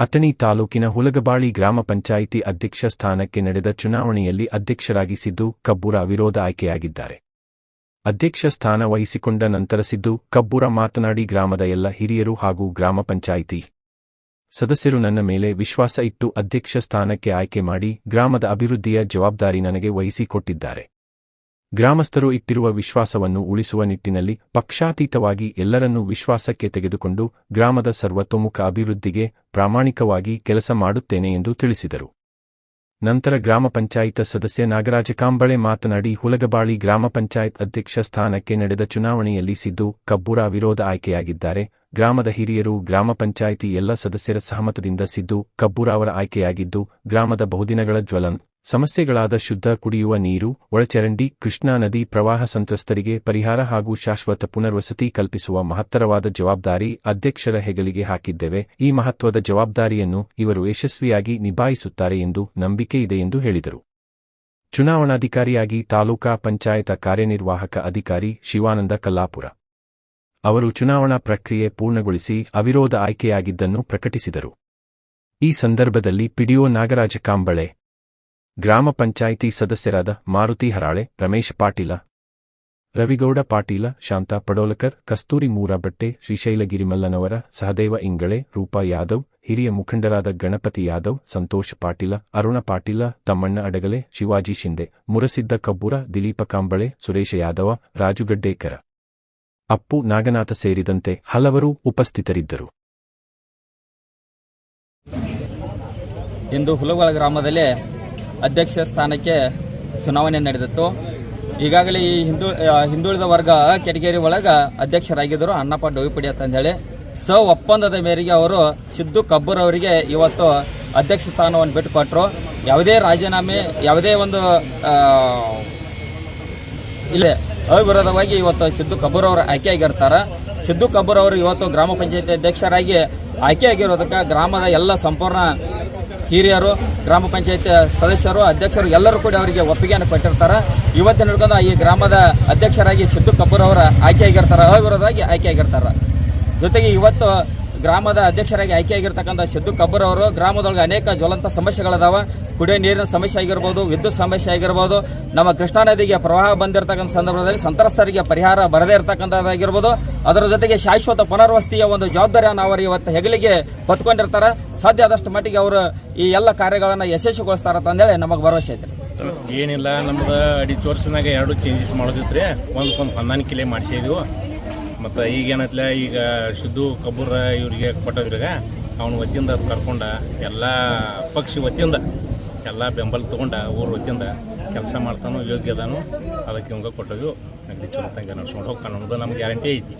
ಅಥಣಿ ತಾಲೂಕಿನ ಹುಲಗಬಾಳಿ ಗ್ರಾಮ ಪಂಚಾಯಿತಿ ಅಧ್ಯಕ್ಷ ಸ್ಥಾನಕ್ಕೆ ನಡೆದ ಚುನಾವಣೆಯಲ್ಲಿ ಅಧ್ಯಕ್ಷರಾಗಿ ಸಿದ್ದು ಕಬ್ಬೂರ ವಿರೋಧ ಆಯ್ಕೆಯಾಗಿದ್ದಾರೆ. ಅಧ್ಯಕ್ಷ ಸ್ಥಾನ ವಹಿಸಿಕೊಂಡ ನಂತರ ಸಿದ್ದು ಕಬ್ಬೂರ ಮಾತನಾಡಿ ಗ್ರಾಮದ ಎಲ್ಲ ಹಿರಿಯರು ಹಾಗೂ ಗ್ರಾಮ ಪಂಚಾಯಿತಿ ಸದಸ್ಯರು ನನ್ನ ಮೇಲೆ ವಿಶ್ವಾಸ ಇಟ್ಟು ಅಧ್ಯಕ್ಷ ಸ್ಥಾನಕ್ಕೆ ಆಯ್ಕೆ ಮಾಡಿ ಗ್ರಾಮದ ಅಭಿವೃದ್ಧಿಯ ಜವಾಬ್ದಾರಿ ನನಗೆ ವಹಿಸಿಕೊಟ್ಟಿದ್ದಾರೆ. ಗ್ರಾಮಸ್ಥರು ಇಟ್ಟಿರುವ ವಿಶ್ವಾಸವನ್ನು ಉಳಿಸುವ ನಿಟ್ಟಿನಲ್ಲಿ ಪಕ್ಷಾತೀತವಾಗಿ ಎಲ್ಲರನ್ನೂ ವಿಶ್ವಾಸಕ್ಕೆ ತೆಗೆದುಕೊಂಡು ಗ್ರಾಮದ ಸರ್ವತೋಮುಖ ಅಭಿವೃದ್ಧಿಗೆ ಪ್ರಾಮಾಣಿಕವಾಗಿ ಕೆಲಸ ಮಾಡುತ್ತೇನೆ ಎಂದು ತಿಳಿಸಿದರು. ನಂತರ ಗ್ರಾಮ ಪಂಚಾಯಿತ ಸದಸ್ಯ ನಾಗರಾಜ ಕಾಂಬಳೆ ಮಾತನಾಡಿ, ಹುಲಗಬಾಳಿ ಗ್ರಾಮ ಪಂಚಾಯತ್ ಅಧ್ಯಕ್ಷ ಸ್ಥಾನಕ್ಕೆ ನಡೆದ ಚುನಾವಣೆಯಲ್ಲಿ ಸಿದ್ದು ಕಬ್ಬೂರ ವಿರೋಧ ಆಯ್ಕೆಯಾಗಿದ್ದಾರೆ. ಗ್ರಾಮದ ಹಿರಿಯರು, ಗ್ರಾಮ ಪಂಚಾಯಿತಿ ಎಲ್ಲ ಸದಸ್ಯರ ಸಹಮತದಿಂದ ಸಿದ್ದು, ಕಬ್ಬೂರ ಅವರ ಆಯ್ಕೆಯಾಗಿದ್ದು, ಗ್ರಾಮದ ಬಹುದಿನಗಳ ಜ್ವಲನ್, ಸಮಸ್ಯೆಗಳಾದ ಶುದ್ಧ ಕುಡಿಯುವ ನೀರು, ಒಳಚರಂಡಿ, ಕೃಷ್ಣಾ ನದಿ ಪ್ರವಾಹ ಸಂತ್ರಸ್ತರಿಗೆ ಪರಿಹಾರ ಹಾಗೂ ಶಾಶ್ವತ ಪುನರ್ವಸತಿ ಕಲ್ಪಿಸುವ ಮಹತ್ತರವಾದ ಜವಾಬ್ದಾರಿ ಅಧ್ಯಕ್ಷರ ಹೆಗಲಿಗೆ ಹಾಕಿದ್ದೇವೆ. ಈ ಮಹತ್ವದ ಜವಾಬ್ದಾರಿಯನ್ನು ಇವರು ಯಶಸ್ವಿಯಾಗಿ ನಿಭಾಯಿಸುತ್ತಾರೆ ಎಂದು ನಂಬಿಕೆ ಇದೆ ಎಂದು ಹೇಳಿದರು. ಚುನಾವಣಾಧಿಕಾರಿಯಾಗಿ ತಾಲೂಕಾ ಪಂಚಾಯತ ಕಾರ್ಯನಿರ್ವಾಹಕ ಅಧಿಕಾರಿ ಶಿವಾನಂದ ಕಲ್ಲಾಪುರ. ಅವರು ಚುನಾವಣಾ ಪ್ರಕ್ರಿಯೆ ಪೂರ್ಣಗೊಳಿಸಿ ಅವಿರೋಧ ಆಯ್ಕೆಯಾಗಿದ್ದನ್ನು ಪ್ರಕಟಿಸಿದರು. ಈ ಸಂದರ್ಭದಲ್ಲಿ ಪಿಡಿಒ ನಾಗರಾಜ ಕಾಂಬಳೆ, ಗ್ರಾಮ ಪಂಚಾಯಿತಿ ಸದಸ್ಯರಾದ ಮಾರುತಿ ಹರಾಳೆ, ರಮೇಶ್ ಪಾಟೀಲ, ರವಿಗೌಡ ಪಾಟೀಲ, ಶಾಂತಾ ಪಡೋಲಕರ್, ಕಸ್ತೂರಿ ಮೂರಬಟ್ಟೆ, ಶ್ರೀಶೈಲಗಿರಿಮಲ್ಲನವರ, ಸಹದೇವ ಇಂಗಳೆ, ರೂಪಾ ಯಾದವ್, ಹಿರಿಯ ಮುಖಂಡರಾದ ಗಣಪತಿ ಯಾದವ್, ಸಂತೋಷ್ ಪಾಟೀಲ, ಅರುಣ ಪಾಟೀಲ, ತಮ್ಮಣ್ಣ ಅಡಗಲೆ, ಶಿವಾಜಿ ಶಿಂದೆ, ಮುರಸಿದ್ದ ಕಬ್ಬೂರ, ದಿಲೀಪ ಕಾಂಬಳೆ, ಸುರೇಶ ಯಾದವ ರಾಜುಗಡ್ಡೇಕರ ಅಪ್ಪು ನಾಗನಾಥ ಸೇರಿದಂತೆ ಹಲವರು ಉಪಸ್ಥಿತರಿದ್ದರು. ಇಂದು ಹುಲಗೋಳ ಗ್ರಾಮದಲ್ಲಿ ಅಧ್ಯಕ್ಷ ಸ್ಥಾನಕ್ಕೆ ಚುನಾವಣೆ ನಡೆದಿತ್ತು. ಈಗಾಗಲೇ ಈ ಹಿಂದು ಹಿಂದುಳಿದ ವರ್ಗ ಕೆಟಗೇರಿ ಒಳಗೆ ಅಧ್ಯಕ್ಷರಾಗಿದ್ದರು ಅಣ್ಣಪ್ಪ ಡೋವಿಪಡಿ ಹೇಳಿ. ಸ, ಒಪ್ಪಂದದ ಮೇರೆಗೆ ಅವರು ಸಿದ್ದು ಕಬ್ಬರ್ ಅವರಿಗೆ ಇವತ್ತು ಅಧ್ಯಕ್ಷ ಸ್ಥಾನವನ್ನು ಬಿಟ್ಟುಕೊಟ್ರು. ಯಾವುದೇ ರಾಜೀನಾಮೆ, ಯಾವುದೇ ಒಂದು ಇಲ್ಲ ಅವಿರೋಧವಾಗಿ ಇವತ್ತು ಸಿದ್ದು ಕಬ್ಬೂರ್ ಅವರು ಆಯ್ಕೆಯಾಗಿರ್ತಾರೆ. ಸಿದ್ದು ಕಬ್ಬೂರ್ ಅವರು ಇವತ್ತು ಗ್ರಾಮ ಪಂಚಾಯತಿ ಅಧ್ಯಕ್ಷರಾಗಿ ಆಯ್ಕೆಯಾಗಿರೋದಕ್ಕೆ ಗ್ರಾಮದ ಎಲ್ಲ ಸಂಪೂರ್ಣ ಹಿರಿಯರು, ಗ್ರಾಮ ಪಂಚಾಯತ್ ಸದಸ್ಯರು, ಅಧ್ಯಕ್ಷರು ಎಲ್ಲರೂ ಕೂಡ ಅವರಿಗೆ ಒಪ್ಪಿಗೆಯನ್ನು ಕೊಟ್ಟಿರ್ತಾರೆ. ಇವತ್ತಿನ ಹಿಡ್ಕೊಂಡು ಈ ಗ್ರಾಮದ ಅಧ್ಯಕ್ಷರಾಗಿ ಸಿದ್ದು ಕಬ್ಬೂರ್ ಅವರ ಆಯ್ಕೆಯಾಗಿರ್ತಾರೆ, ಅವಿರೋಧವಾಗಿ ಆಯ್ಕೆಯಾಗಿರ್ತಾರೆ. ಜೊತೆಗೆ ಇವತ್ತು ಗ್ರಾಮದ ಅಧ್ಯಕ್ಷರಾಗಿ ಆಯ್ಕೆಯಾಗಿರ್ತಕ್ಕಂಥ ಸಿದ್ದು ಕಬ್ಬರ್ ಅವರು, ಗ್ರಾಮದೊಳಗೆ ಅನೇಕ ಜ್ವಲಂತ ಸಮಸ್ಯೆಗಳಿದಾವೆ. ಕುಡಿಯೋ ನೀರಿನ ಸಮಸ್ಯೆ ಆಗಿರ್ಬೋದು, ವಿದ್ಯುತ್ ಸಮಸ್ಯೆ ಆಗಿರ್ಬೋದು, ನಮ್ಮ ಕೃಷ್ಣಾ ನದಿಗೆ ಪ್ರವಾಹ ಬಂದಿರತಕ್ಕಂಥ ಸಂದರ್ಭದಲ್ಲಿ ಸಂತ್ರಸ್ತರಿಗೆ ಪರಿಹಾರ ಬರದೇ ಇರತಕ್ಕಂಥದ್ದಾಗಿರ್ಬೋದು. ಅದರ ಜೊತೆಗೆ ಶಾಶ್ವತ ಪುನರ್ವಸತಿಯ ಒಂದು ಜವಾಬ್ದಾರಿಯನ್ನು ಅವರು ಇವತ್ತು ಹೆಗಲಿಗೆ ಹೊತ್ಕೊಂಡಿರ್ತಾರೆ. ಸಾಧ್ಯ ಆದಷ್ಟು ಮಟ್ಟಿಗೆ ಅವರು ಈ ಎಲ್ಲ ಕಾರ್ಯಗಳನ್ನು ಯಶಸ್ವಿಗೊಳಿಸ್ತಾರೆ ಅಂತಂದೇಳಿ ನಮಗೆ ಭರವಸೆ ಐತೆ ಏನಿಲ್ಲ, ನಮ್ದು ಅಡಿ ಚೋರ್ಸ್ನಾಗ ಎರಡು ಚೇಂಜಸ್ ಮಾಡೋದಿತ್ರಿ. ಒಂದು ಹೊಂದಾಣಿಕೆಲೆ ಮಾಡಿಸಿದ್ವು. ಮತ್ತು ಈಗ ಏನತ್ಲ, ಈಗ ಶುದ್ಧು ಕಬ್ಬೂರ ಇವರಿಗೆ ಕೊಟ್ಟವ್ರಿಗೆ ಅವನ ವತಿಯಿಂದ ಅದು ಕರ್ಕೊಂಡ ಎಲ್ಲ ಪಕ್ಷಿ ವತಿಯಿಂದ ಎಲ್ಲ ಬೆಂಬಲ ತೊಗೊಂಡ ಊರ ವತಿಯಿಂದ ಕೆಲಸ ಮಾಡ್ತಾನೋ, ಯೋಗ್ಯ ಅದಾನು, ಅದಕ್ಕೆ ಹಿಂಗೆ ಕೊಟ್ಟೋದು ಅಗದಿ ಚಲೋ ತಂಗ ನಡ್ಸ್ಕೊಂಡು ಹೋಗ್ತಾನೆ ಅನ್ನೋದು ನಮ್ಗೆ ಗ್ಯಾರಂಟಿ ಐತಿ.